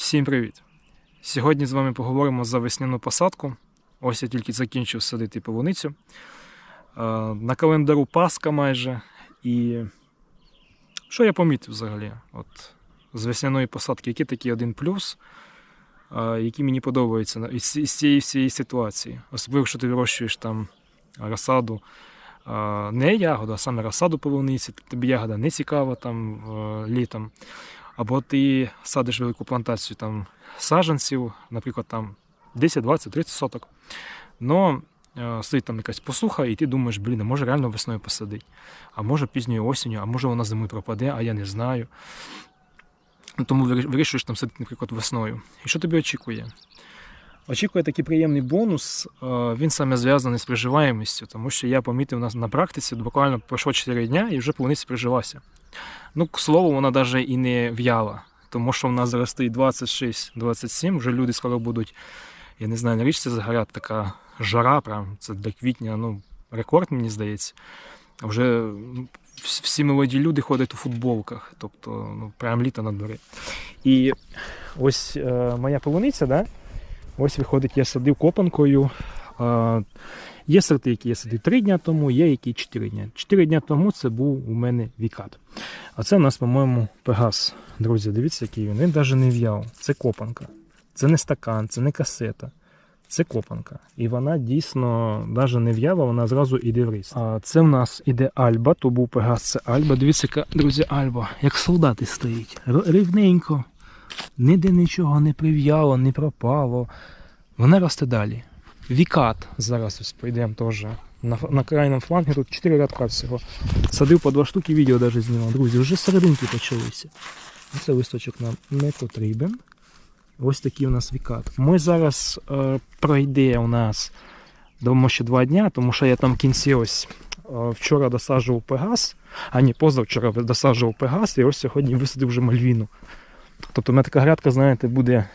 Всім привіт! Сьогодні з вами поговоримо за весняну посадку. Ось я тільки закінчив садити полуницю. Е, На календару Пасха майже. І що я помітив взагалі? От, з весняної посадки, який такий один плюс, е, який мені подобається із, цієї всієї ситуації. Особливо, якщо ти вирощуєш там розсаду. е, Не ягоду, а саме розсаду полуниці, тобі ягода не цікава там літом. Або ти садиш велику плантацію там саджанців, наприклад, там 10, 20, 30 соток. Но е, стоїть там якась посуха, і ти думаєш, блін, а може реально весною посадити, а може пізньою осінню, а може вона зимою пропаде, а я не знаю. Тому вирішуєш там садити, наприклад, весною. І що тобі очікує? Очікує такий приємний бонус, е, він саме зв'язаний з приживаємістю, тому що я помітив на, на практиці, буквально пройшло 4 дня і вже полуниця прижилася. Ну, к слову, вона навіть і не в'яла, тому що в нас зараз 26-27, вже люди скоро будуть, я не знаю, на річці загорять така жара, прям це для квітня, ну, рекорд, мені здається. Вже ну, всі молоді люди ходять у футболках, тобто ну, прям літо на дворі. І ось е, моя полуниця, да? Ось виходить, я садив копанкою. Є сорти, які я садив 3 дня тому, є які 4 дня. 4 дня тому це був у мене вікат. А це у нас, по-моєму, пегас. Друзі, дивіться, який він. Він навіть не в'яв. Це копанка. Це не стакан, це не касета. Це копанка. І вона дійсно навіть не в'яла, вона зразу іде в ріст. А це в нас іде Альба, то був пегас, це Альба. Дивіться, друзі, Альба, як солдати стоїть. Рівненько. Ніде нічого не прив'яло, не пропало. Вона росте далі. Вікат. Зараз ось прийдемо теж. На, на крайньому флангі тут 4 рядка всього. Садив по два штуки, відео навіть знімав. Друзі, вже серединки почалися. Це листочок нам не потрібен. Ось такий у нас вікат. Ми зараз е, пройде у нас думаю, ще два дня, тому що я там в кінці ось е, вчора досаджував пегас, а ні, позавчора досаджував пегас, і ось сьогодні висадив вже мальвіну. Тобто у мене така грядка, знаєте, буде,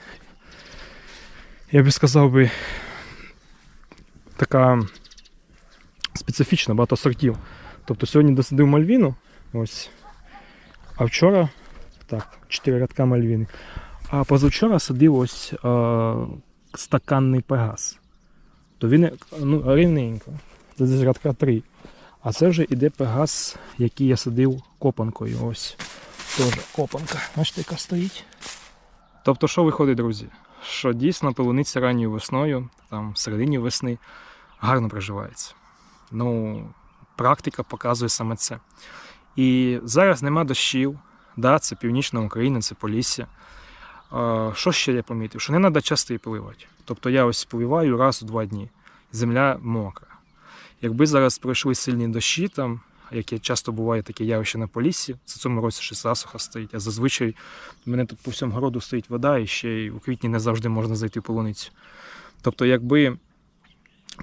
я би сказав би, така специфічна, багато сортів. Тобто сьогодні досадив мальвіну, ось, а вчора так, 4 рядка мальвіни. А позавчора садив ось е, стаканний пегас. То він ну, рівненько. Це десь рядка 3. А це вже іде пегас, який я садив копанкою. Ось. Теж копанка. Бачите, яка стоїть. Тобто, що виходить, друзі? Що дійсно полуниця ранньою весною, там в середині весни, гарно приживається. Ну, практика показує саме це. І зараз нема дощів. Да, це північна Україна, це Полісся. Що ще я помітив? Що не треба часто її поливати. Тобто я ось поливаю раз у два дні. Земля мокра. Якби зараз пройшли сильні дощі, там, яке часто буває таке явище на Поліссі, це цьому році ще засуха стоїть, а зазвичай в мене тут по всьому городу стоїть вода, і ще й у квітні не завжди можна зайти в полуницю. Тобто, якби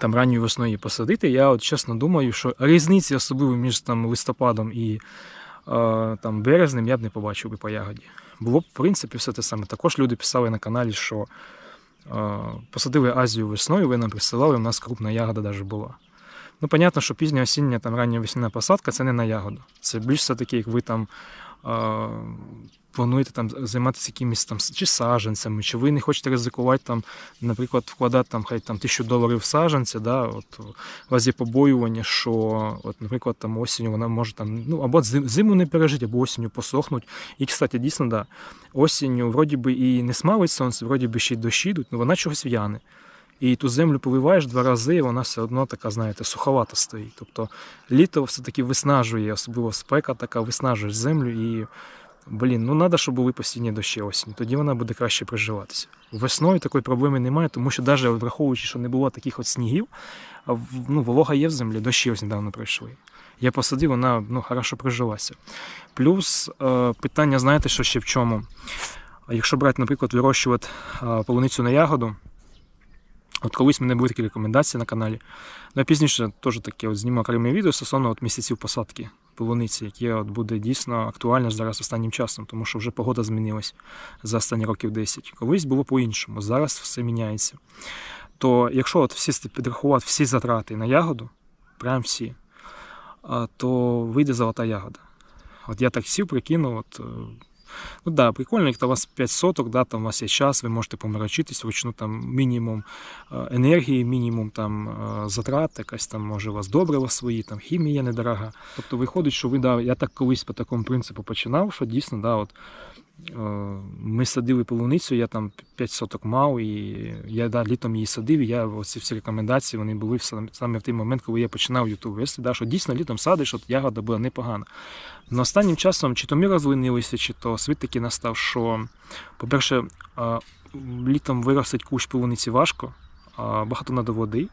там ранньою весною посадити, я от чесно думаю, що різниці особливо між там листопадом і там березнем я б не побачив би по ягоді. Було б, в принципі, все те саме. Також люди писали на каналі, що посадили Азію весною, ви нам присилали, у нас крупна ягода навіть була. Ну, понятно, що пізня осіння, там рання весняна посадка це не на ягоду. Це більш все-таки, як ви там е, плануєте там займатися якимись там чи саджанцями, чи ви не хочете ризикувати там, наприклад, вкладати там хай там тисячу доларів в саджанці, да, от у вас є побоювання, що, от, наприклад, там осінню вона може там, ну або зиму не пережити, або осінню посохнуть. І, кстати, дійсно, да, осінню вроді би і не смалить сонце, вроді би ще й дощі йдуть, але вона чогось в'яне. І ту землю поливаєш два рази, і вона все одно така, знаєте, суховата стоїть. Тобто літо все-таки виснажує, особливо спека така, виснажує землю і. Блін, ну треба, щоб були постійні дощі осінь, тоді вона буде краще приживатися. Весною такої проблеми немає, тому що навіть враховуючи, що не було таких от снігів, ну, волога є в землі, дощі ось недавно пройшли. Я посадив, вона ну, хорошо прижилася. Плюс е, питання, знаєте, що ще в чому? Якщо брати, наприклад, вирощувати е, полуницю на ягоду, от колись в мене були такі рекомендації на каналі. Ну, я пізніше теж таке от зніму окреме відео стосовно от місяців посадки полуниці, яке от буде дійсно актуальне зараз останнім часом, тому що вже погода змінилась за останні років 10. Колись було по-іншому, зараз все міняється. То якщо от всі підрахувати всі затрати на ягоду, прям всі, то вийде золота ягода. От я так сів, прикинув, от, е, Ну да, прикольно, як у вас 5 соток, да, там у вас є час, ви можете поморочитись вручну там мінімум е, енергії, мінімум там е, затрат, якась там може у вас добрива свої, там хімія недорога. Тобто виходить, що ви да, я так колись по такому принципу починав, що дійсно, да, от. Ми садили полуницю, я там 5 соток мав, і я да, літом її садив, і я оці всі рекомендації вони були саме в той момент, коли я починав YouTube вести, да, що дійсно літом садиш, от ягода була непогана. Но останнім часом чи то ми розлинилися, чи то світ таки настав, що, по-перше, літом виростить кущ полуниці важко, багато треба води.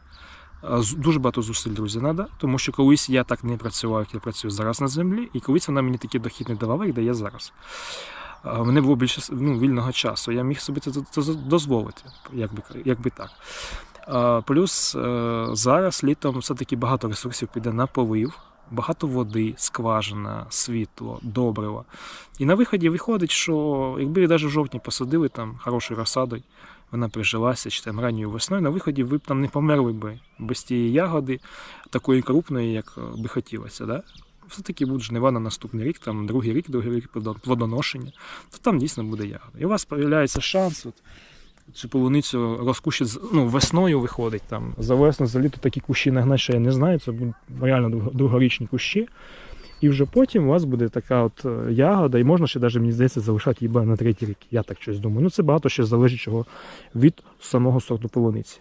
Дуже багато зусиль, друзі, треба, тому що колись я так не працював, як я працюю зараз на землі, і колись вона мені такий дохід не давала, як дає зараз. Мене було більше ну, вільного часу. Я міг собі це, дозволити, як би так. Плюс е, зараз літом все-таки багато ресурсів піде на полив, багато води, скважина, світло, добрива. І на виході виходить, що якби навіть в жовтні посадили там хорошою розсадою, вона прижилася чи там ранньою весною, на виході ви б там не померли би без тієї ягоди, такої крупної, як е, би хотілося. Да? Все-таки будуть жнива на наступний рік, там другий рік, другий рік плодоношення, то там дійсно буде ягода. І у вас з'являється шанс. От, цю полуницю розкущить ну, весною виходить там. За весну, за літо такі кущі нагнати, що я не знаю. Це будуть реально другорічні кущі. І вже потім у вас буде така от е, ягода, і можна ще навіть, мені здається, залишати її на третій рік. Я так щось думаю. Ну це багато ще залежить чого від самого сорту полуниці.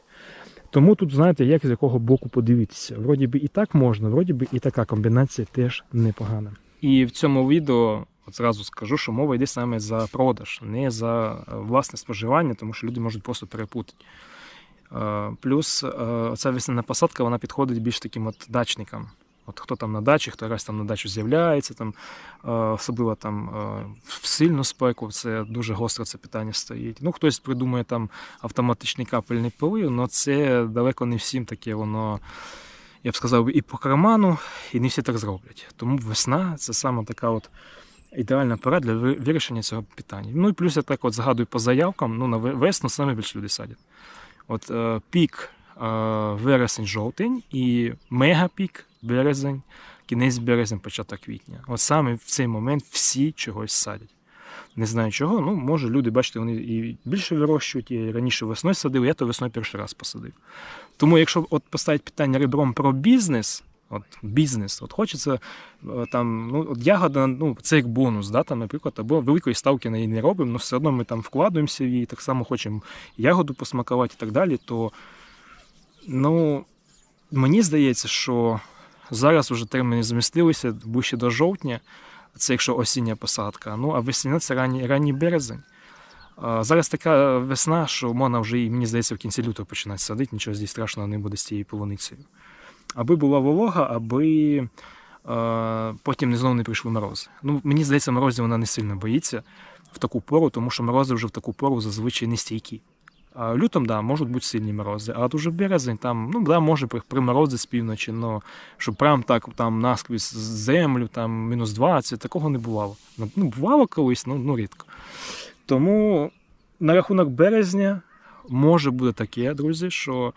Тому тут, знаєте, як з якого боку подивитися. Вроді би і так можна, вроді би і така комбінація теж непогана. І в цьому відео от зразу скажу, що мова йде саме за продаж, не за е, власне споживання, тому що люди можуть просто перепутати. Е, Плюс е, ця весняна посадка вона підходить більш таким от дачникам. От хто там на дачі, хто раз там на дачу з'являється, там, е, особливо там е, в сильну спеку, це дуже гостро це питання стоїть. Ну, хтось придумує там автоматичний капельний полив, але це далеко не всім таке воно, я б сказав, і по карману, і не всі так зроблять. Тому весна це саме така от ідеальна пора для вирішення цього питання. Ну і плюс я так от згадую по заявкам, ну на весну саме більше люди садять. От е, пік вересень-жовтень і мегапік березень, кінець березень, початок квітня. От саме в цей момент всі чогось садять. Не знаю чого, ну може люди, бачите, вони і більше вирощують, і раніше весною садив, я то весною перший раз посадив. Тому, якщо от поставити питання ребром про бізнес, от бізнес, от хочеться е, там, ну, от ягода, ну, це як бонус, да, там, наприклад, або великої ставки на її не робимо, але все одно ми там вкладаємося в її, так само хочемо ягоду посмакувати і так далі, то ну, мені здається, що зараз вже терміни змістилися ближче до жовтня, це якщо осіння посадка, ну а весняна це ранній, ранній березень. Зараз така весна, що можна вже, мені здається, в кінці лютого починати садити, нічого здесь страшного не буде з цією полуницею. Аби була волога, аби е, потім знову не прийшли морози. Ну, мені здається, морозів вона не сильно боїться в таку пору, тому що морози вже в таку пору зазвичай не стійкі. Лютом, да, можуть бути сильні морози, а от уже березень там, ну да, може при- приморози з півночі, але щоб прям так там наскрізь землю, там мінус 20, такого не бувало. Ну, Ну, бувало колись, ну, ну рідко. Тому на рахунок березня може бути таке, друзі, що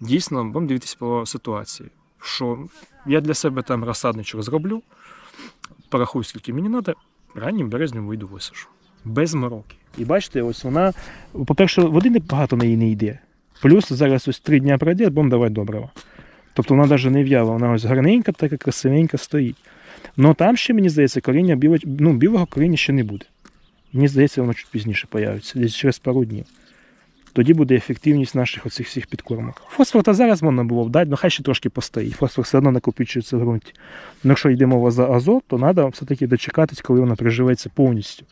дійсно будемо дивитися по ситуації. Що я для себе там розсадничок зроблю, порахую, скільки мені треба, раннім березнем вийду висушу. Без мороки. І бачите, ось вона, по-перше, води багато на її не йде. Плюс зараз ось три дня пройде, будемо давати добрива. Тобто вона навіть не в'яла, вона ось гарненька, така красивенька стоїть. Ну там ще, мені здається, коріння біло, ну, білого коріння ще не буде. Мені здається, воно чуть пізніше появиться, десь через пару днів. Тоді буде ефективність наших оцих всіх підкормок. Фосфор та зараз можна було б дати, але хай ще трошки постоїть. Фосфор все одно накопичується в ґрунті. Ну, якщо йде мова за азот, то треба все-таки дочекатись, коли вона приживеться повністю.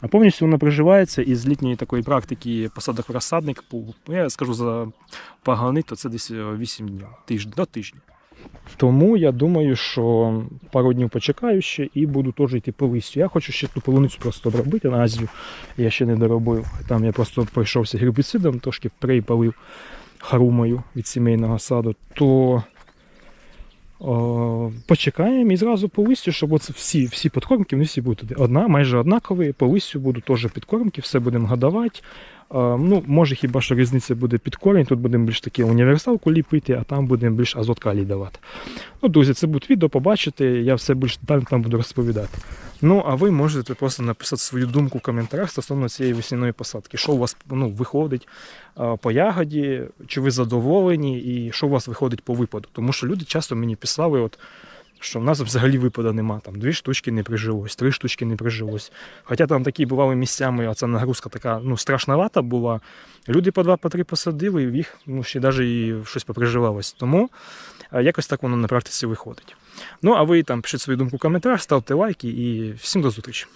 А повністю вона приживається із літньої такої практики посадок в розсадник, я скажу за пагани, то це десь е, 8 днів, тиждень, до тижня. Тому я думаю, що пару днів почекаю ще і буду теж йти по листю. Я хочу ще ту полуницю просто обробити на Азію. Я ще не доробив. Там я просто пройшовся гербіцидом, трошки припалив харумою від сімейного саду, то почекаємо і зразу по листю, щоб оце всі, всі підкормки, вони всі будуть туди. Одна, майже однакові, по листю будуть теж підкормки, все будемо годувати. Ну, може хіба що різниця буде під корінь, тут будемо більш таки універсалку ліпити, а там будемо більш азот калій давати. Ну, друзі, це буде відео, побачите, я все більш детально там буду розповідати. Ну, а ви можете просто написати свою думку в коментарях стосовно цієї весняної посадки. Що у вас ну, виходить по ягоді, чи ви задоволені, і що у вас виходить по випаду. Тому що люди часто мені писали, от, що в нас взагалі випаду нема. Там дві штучки не прижилось, три штучки не прижилось. Хоча там такі бували місцями, а ця нагрузка така ну, страшновата була. Люди по два, по три посадили, і в їх ну, ще навіть і щось поприживалось. Тому якось так воно на практиці виходить. Ну, а ви там пишіть свою думку в коментарях, ставте лайки і всім до зустрічі.